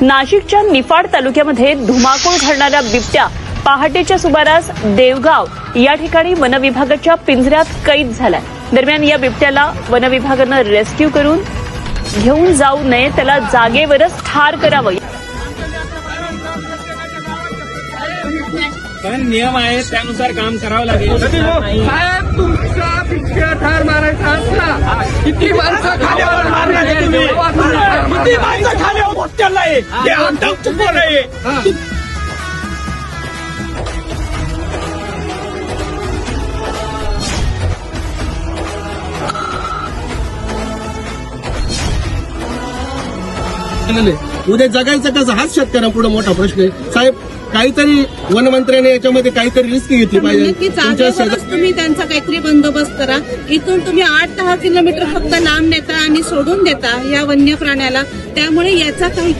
नाशिकच्या निफाड तालुक्यामध्ये धुमाकूळ घडणाऱ्या बिबट्या पहाटेच्या सुमारास देवगाव या ठिकाणी वनविभागाच्या पिंजऱ्यात कैद झालाय. दरम्यान या बिबट्याला वनविभागानं रेस्क्यू करून घेऊन जाऊ नये त्याला जागेवरच ठार करावं. पण नियम आहे त्यानुसार काम करावं लागेल. साहेब तुमचा पिक्चर ठार मारायचा असला किती माणसं खाल्यावर मारणार तुम्ही किती माणसं खाली हॉस्टेलला आहे हे आमदार आहे उद्या जगायचं कसं हाच शेतकऱ्यांपुढे मोठा प्रश्न आहे. साहेब काहीतरी वनमंत्र्याने याच्यामध्ये काहीतरी रिस्क घेतली पाहिजे. जागेवरच तुम्ही त्यांचा काहीतरी बंदोबस्त करा. इथून तुम्ही आठ दहा किलोमीटर फक्त लांब नेता आणि सोडून देता या वन्य प्राण्याला त्यामुळे याचा काही